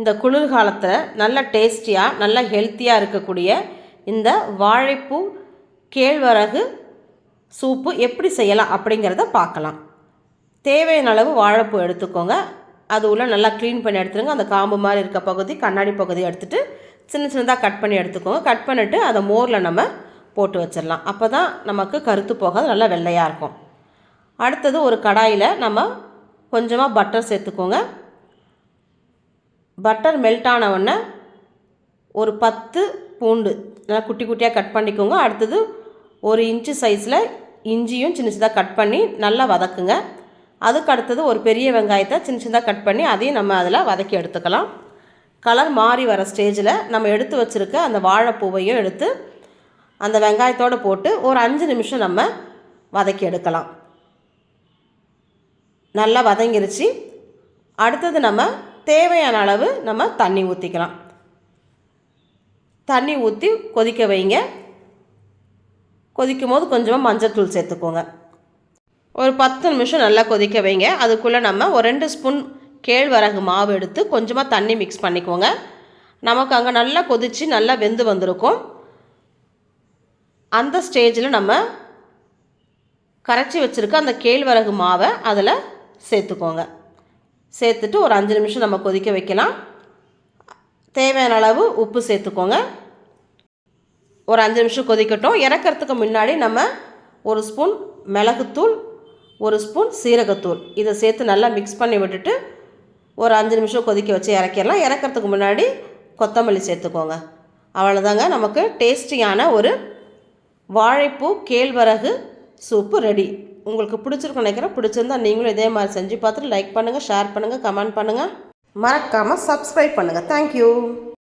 இந்த குளிர்காலத்தில் நல்ல டேஸ்டியாக நல்ல ஹெல்த்தியாக இருக்கக்கூடிய இந்த வாழைப்பூ கேழ்வரகு சூப்பு எப்படி செய்யலாம் அப்படிங்கிறத பார்க்கலாம். தேவையான அளவு வாழைப்பூ எடுத்துக்கோங்க. அது உள்ள நல்லா க்ளீன் பண்ணி எடுத்துருங்க. அந்த காம்பு மாதிரி இருக்க பகுதி கண்ணாடி பகுதி எடுத்துகிட்டு சின்ன சின்னதாக கட் பண்ணி எடுத்துக்கோங்க. கட் பண்ணிவிட்டு அதை மோரில் நம்ம போட்டு வச்சிடலாம் அப்போ தான் நமக்கு கருத்து போகாது நல்லா வெள்ளையாக இருக்கும். அடுத்தது ஒரு கடாயில் நம்ம கொஞ்சமாக பட்டர் சேர்த்துக்கோங்க. பட்டர் மெல்ட் ஆனவுடனே ஒரு பத்து பூண்டு நல்லா குட்டி குட்டியாக கட் பண்ணிக்கோங்க. அடுத்தது ஒரு இன்ச்சு சைஸில் இஞ்சியும் சின்ன சின்னதாக கட் பண்ணி நல்லா வதக்குங்க. அதுக்கு அடுத்தது ஒரு பெரிய வெங்காயத்தை சின்ன சின்னதாக கட் பண்ணி அதையும் நம்ம அதில் வதக்கி எடுத்துக்கலாம். கலர் மாறி வர ஸ்டேஜில் நம்ம எடுத்து வச்சுருக்க அந்த வாழைப்பூவையும் எடுத்து அந்த வெங்காயத்தோடு போட்டு ஒரு அஞ்சு நிமிஷம் நம்ம வதக்கி எடுக்கலாம். நல்லா வதங்கிருச்சு. அடுத்தது நம்ம தேவையான அளவு நம்ம தண்ணி ஊற்றிக்கலாம் தண்ணி ஊற்றி கொதிக்க வைங்க. கொதிக்கும் போது கொஞ்சமாக மஞ்சள்தூள் சேர்த்துக்கோங்க. ஒரு பத்து நிமிஷம் நல்லா கொதிக்க வைங்க. அதுக்குள்ளே நம்ம ஒரு ரெண்டு ஸ்பூன் கேழ்வரகு மாவு எடுத்து கொஞ்சமாக தண்ணி மிக்ஸ் பண்ணிக்கோங்க. நமக்கு அங்கே நல்லா கொதித்து நல்லா வெந்து வந்திருக்கும். அந்த ஸ்டேஜில் நம்ம கரைச்சி வச்சுருக்க அந்த கேழ்வரகு மாவை அதில் சேர்த்துக்கோங்க. சேர்த்துட்டு ஒரு அஞ்சு நிமிஷம் நம்ம கொதிக்க வைக்கலாம். தேவையான அளவு உப்பு சேர்த்துக்கோங்க. ஒரு அஞ்சு நிமிஷம் கொதிக்கட்டும். இறக்கிறதுக்கு முன்னாடி நம்ம ஒரு ஸ்பூன் மிளகுத்தூள் ஒரு ஸ்பூன் சீரகத்தூள். இதை சேர்த்து நல்லா மிக்ஸ் பண்ணி விட்டுட்டு ஒரு அஞ்சு நிமிஷம் கொதிக்க வச்சு இறக்கிடலாம். இறக்கிறதுக்கு முன்னாடி கொத்தமல்லி சேர்த்துக்கோங்க. அவ்வளோதாங்க நமக்கு டேஸ்டியான ஒரு வாழைப்பூ கேழ்வரகு சூப்பு ரெடி. உங்களுக்கு பிடிச்சிருக்கும் நினைக்கிறேன். பிடிச்சிருந்தா நீங்களும் இதே மாதிரி செஞ்சு பார்த்துட்டு லைக் பண்ணுங்கள் ஷேர் பண்ணுங்கள் கமெண்ட் பண்ணுங்கள் மறக்காமல் சப்ஸ்கிரைப் பண்ணுங்கள் தேங்க்யூ